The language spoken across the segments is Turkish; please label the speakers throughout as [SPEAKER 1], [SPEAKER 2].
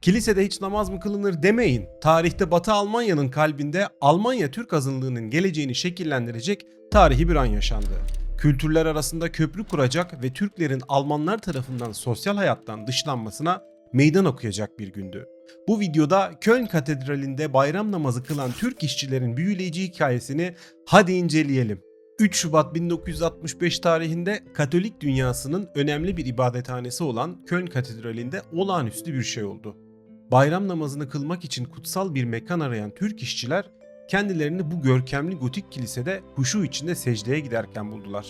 [SPEAKER 1] Kilisede hiç namaz mı kılınır demeyin. Tarihte Batı Almanya'nın kalbinde Almanya Türk azınlığının geleceğini şekillendirecek tarihi bir an yaşandı. Kültürler arasında köprü kuracak ve Türklerin Almanlar tarafından sosyal hayattan dışlanmasına meydan okuyacak bir gündü. Bu videoda Köln Katedrali'nde bayram namazı kılan Türk işçilerin büyüleyici hikayesini hadi inceleyelim. 3 Şubat 1965 tarihinde Katolik dünyasının önemli bir ibadethanesi olan Köln Katedrali'nde olağanüstü bir şey oldu. Bayram namazını kılmak için kutsal bir mekan arayan Türk işçiler kendilerini bu görkemli gotik kilisede huşu içinde secdeye giderken buldular.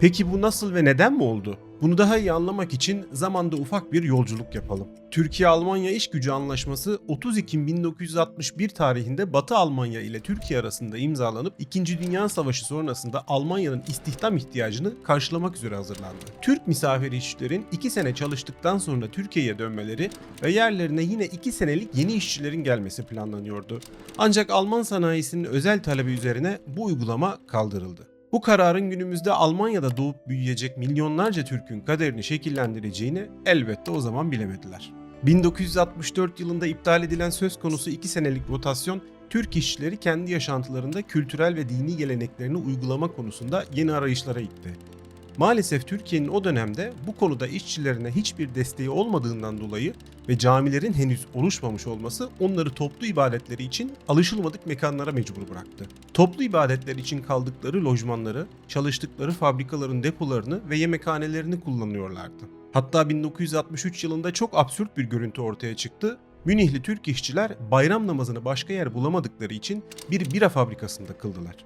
[SPEAKER 1] Peki bu nasıl ve neden mi oldu? Bunu daha iyi anlamak için zamanda ufak bir yolculuk yapalım. Türkiye-Almanya İş Gücü Anlaşması 30 Ekim 1961 tarihinde Batı Almanya ile Türkiye arasında imzalanıp 2. Dünya Savaşı sonrasında Almanya'nın istihdam ihtiyacını karşılamak üzere hazırlandı. Türk misafir işçilerin 2 sene çalıştıktan sonra Türkiye'ye dönmeleri ve yerlerine yine 2 senelik yeni işçilerin gelmesi planlanıyordu. Ancak Alman sanayisinin özel talebi üzerine bu uygulama kaldırıldı. Bu kararın günümüzde Almanya'da doğup büyüyecek milyonlarca Türk'ün kaderini şekillendireceğini elbette o zaman bilemediler. 1964 yılında iptal edilen söz konusu 2 senelik rotasyon Türk işçileri kendi yaşantılarında kültürel ve dini geleneklerini uygulama konusunda yeni arayışlara itti. Maalesef Türkiye'nin o dönemde bu konuda işçilerine hiçbir desteği olmadığından dolayı ve camilerin henüz oluşmamış olması onları toplu ibadetleri için alışılmadık mekanlara mecbur bıraktı. Toplu ibadetler için kaldıkları lojmanları, çalıştıkları fabrikaların depolarını ve yemekhanelerini kullanıyorlardı. Hatta 1963 yılında çok absürt bir görüntü ortaya çıktı. Münihli Türk işçiler bayram namazını başka yer bulamadıkları için bir bira fabrikasında kıldılar.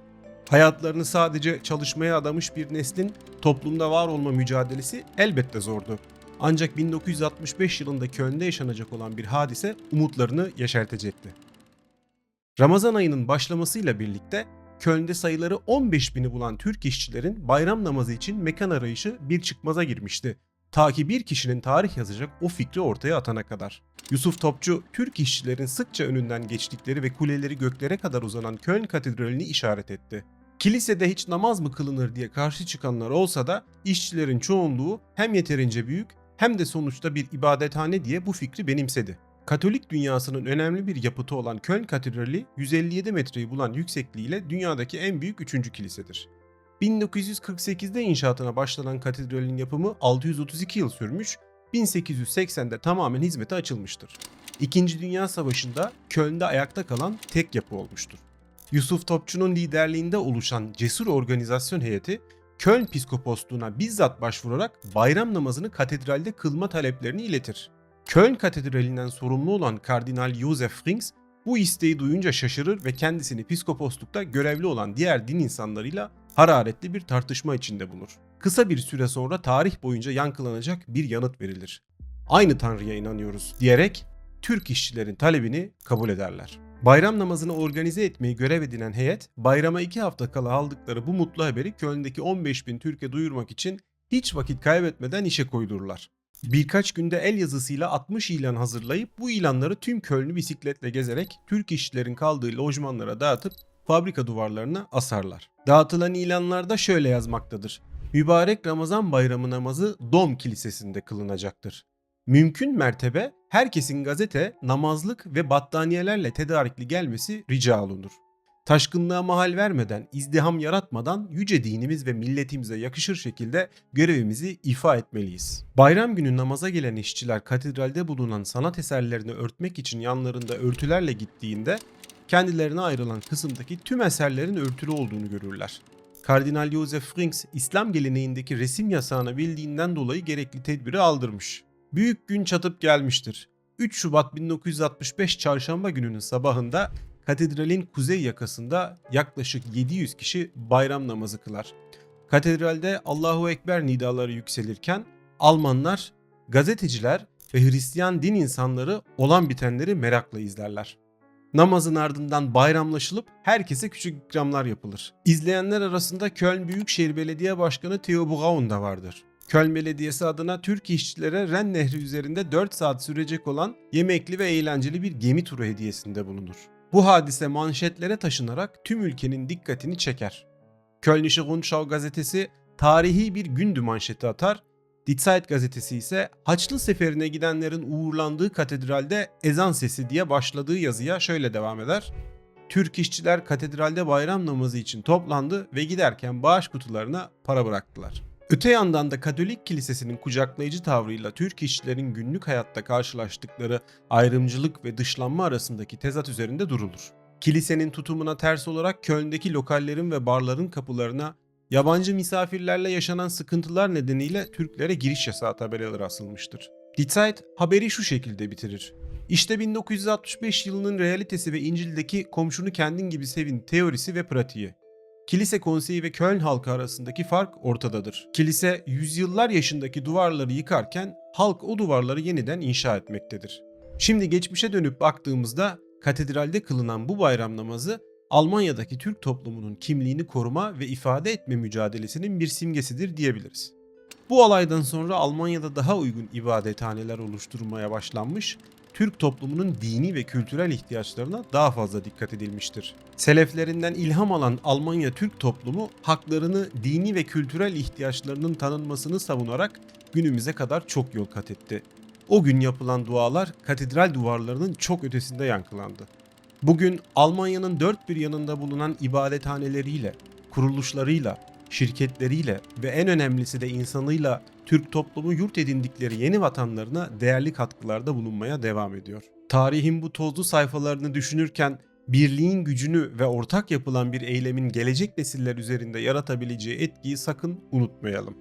[SPEAKER 1] Hayatlarını sadece çalışmaya adamış bir neslin toplumda var olma mücadelesi elbette zordu. Ancak 1965 yılında Köln'de yaşanacak olan bir hadise umutlarını yeşertecekti. Ramazan ayının başlamasıyla birlikte Köln'de sayıları 15 bini bulan Türk işçilerin bayram namazı için mekan arayışı bir çıkmaza girmişti. Ta ki bir kişinin tarih yazacak o fikri ortaya atana kadar. Yusuf Topçu, Türk işçilerin sıkça önünden geçtikleri ve kuleleri göklere kadar uzanan Köln Katedrali'ni işaret etti. Kilisede hiç namaz mı kılınır diye karşı çıkanlar olsa da işçilerin çoğunluğu hem yeterince büyük hem de sonuçta bir ibadethane diye bu fikri benimsedi. Katolik dünyasının önemli bir yapıtı olan Köln Katedrali 157 metreyi bulan yüksekliğiyle dünyadaki en büyük üçüncü kilisedir. 1948'de inşaatına başlanan katedralin yapımı 632 yıl sürmüş, 1880'de tamamen hizmete açılmıştır. İkinci Dünya Savaşı'nda Köln'de ayakta kalan tek yapı olmuştur. Yusuf Topçu'nun liderliğinde oluşan cesur organizasyon heyeti Köln Piskoposluğuna bizzat başvurarak bayram namazını katedralde kılma taleplerini iletir. Köln Katedrali'nden sorumlu olan Kardinal Josef Rings bu isteği duyunca şaşırır ve kendisini piskoposlukta görevli olan diğer din insanlarıyla hararetli bir tartışma içinde bulur. Kısa bir süre sonra tarih boyunca yankılanacak bir yanıt verilir. Aynı Tanrı'ya inanıyoruz diyerek Türk işçilerin talebini kabul ederler. Bayram namazını organize etmeyi görev edinen heyet, bayrama iki hafta kala aldıkları bu mutlu haberi Köln'deki 15 bin Türk'e duyurmak için hiç vakit kaybetmeden işe koydururlar. Birkaç günde el yazısıyla 60 ilan hazırlayıp bu ilanları tüm Köln'ü bisikletle gezerek Türk işçilerin kaldığı lojmanlara dağıtıp fabrika duvarlarına asarlar. Dağıtılan ilanlarda şöyle yazmaktadır. Mübarek Ramazan bayramı namazı Dom Kilisesi'nde kılınacaktır. Mümkün mertebe herkesin gazete, namazlık ve battaniyelerle tedarikli gelmesi rica olunur. Taşkınlığa mahal vermeden, izdiham yaratmadan yüce dinimiz ve milletimize yakışır şekilde görevimizi ifa etmeliyiz. Bayram günü namaza gelen işçiler katedralde bulunan sanat eserlerini örtmek için yanlarında örtülerle gittiğinde kendilerine ayrılan kısımdaki tüm eserlerin örtülü olduğunu görürler. Kardinal Joseph Rings İslam geleneğindeki resim yasağını bildiğinden dolayı gerekli tedbiri aldırmış. Büyük gün çatıp gelmiştir. 3 Şubat 1965 çarşamba gününün sabahında katedralin kuzey yakasında yaklaşık 700 kişi bayram namazı kılar. Katedralde Allahu Ekber nidaları yükselirken Almanlar, gazeteciler ve Hristiyan din insanları olan bitenleri merakla izlerler. Namazın ardından bayramlaşılıp herkese küçük ikramlar yapılır. İzleyenler arasında Köln Büyükşehir Belediye Başkanı Theo Braun da vardır. Köln Belediyesi adına Türk işçilere Ren Nehri üzerinde 4 saat sürecek olan yemekli ve eğlenceli bir gemi turu hediyesinde bulunur. Bu hadise manşetlere taşınarak tüm ülkenin dikkatini çeker. Kölnische Rundschau gazetesi tarihi bir gündü manşeti atar Die Zeit gazetesi ise Haçlı Seferi'ne gidenlerin uğurlandığı katedralde ezan sesi diye başladığı yazıya şöyle devam eder. Türk işçiler katedralde bayram namazı için toplandı ve giderken bağış kutularına para bıraktılar. Öte yandan da Katolik Kilisesi'nin kucaklayıcı tavrıyla Türk işçilerin günlük hayatta karşılaştıkları ayrımcılık ve dışlanma arasındaki tezat üzerinde durulur. Kilisenin tutumuna ters olarak Köln'deki lokallerin ve barların kapılarına yabancı misafirlerle yaşanan sıkıntılar nedeniyle Türklere giriş yasağı tabelaları asılmıştır. Die haberi şu şekilde bitirir. İşte 1965 yılının realitesi ve İncil'deki komşunu kendin gibi sevin teorisi ve pratiği. Kilise konseyi ve Köln halkı arasındaki fark ortadadır. Kilise yüzyıllar yaşındaki duvarları yıkarken halk o duvarları yeniden inşa etmektedir. Şimdi geçmişe dönüp baktığımızda katedralde kılınan bu bayram namazı Almanya'daki Türk toplumunun kimliğini koruma ve ifade etme mücadelesinin bir simgesidir diyebiliriz. Bu olaydan sonra Almanya'da daha uygun ibadethaneler oluşturulmaya başlanmış, Türk toplumunun dini ve kültürel ihtiyaçlarına daha fazla dikkat edilmiştir. Seleflerinden ilham alan Almanya Türk toplumu haklarını dini ve kültürel ihtiyaçlarının tanınmasını savunarak günümüze kadar çok yol kat etti. O gün yapılan dualar katedral duvarlarının çok ötesinde yankılandı. Bugün Almanya'nın dört bir yanında bulunan ibadethaneleriyle, kuruluşlarıyla, şirketleriyle ve en önemlisi de insanıyla Türk toplumu yurt edindikleri yeni vatanlarına değerli katkılarda bulunmaya devam ediyor. Tarihin bu tozlu sayfalarını düşünürken birliğin gücünü ve ortak yapılan bir eylemin gelecek nesiller üzerinde yaratabileceği etkiyi sakın unutmayalım.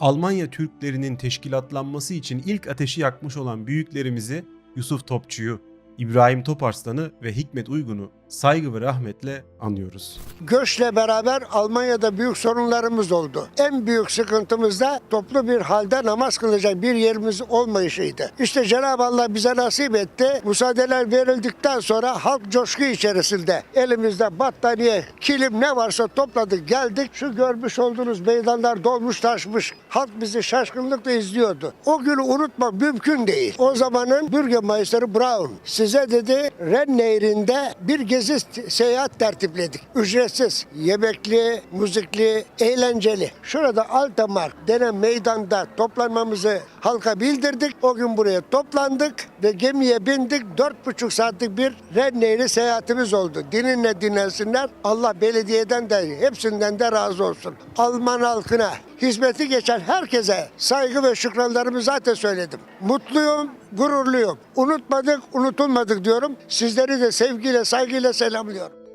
[SPEAKER 1] Almanya Türklerinin teşkilatlanması için ilk ateşi yakmış olan büyüklerimizi Yusuf Topçu'yu, İbrahim Toparslan'ı ve Hikmet Uygun'u saygı ve rahmetle anıyoruz.
[SPEAKER 2] Göçle beraber Almanya'da büyük sorunlarımız oldu. En büyük sıkıntımız da toplu bir halde namaz kılacak bir yerimiz olmayışıydı. İşte Cenab-ı Allah bize nasip etti. Müsaadeler verildikten sonra halk coşku içerisinde elimizde battaniye, kilim ne varsa topladık geldik. Şu görmüş olduğunuz meydanlar dolmuş taşmış. Halk bizi şaşkınlıkla izliyordu. O günü unutmak mümkün değil. O zamanın Bürgermeister'i Brown size dedi Ren Nehri'nde bir gezi seyahat tertipledik. Ücretsiz, yemekli, müzikli, eğlenceli. Şurada Altamark denen meydanda toplanmamızı halka bildirdik. O gün buraya toplandık ve gemiye bindik. Dört buçuk saatlik bir Ren seyahatimiz oldu. Dininle dinlensinler. Allah belediyeden de hepsinden de razı olsun. Alman halkına hizmeti geçen herkese saygı ve şükranlarımı zaten söyledim. Mutluyum, gururluyum. Unutmadık, unutulmadık diyorum. Sizleri de sevgiyle, saygıyla selamlıyorum.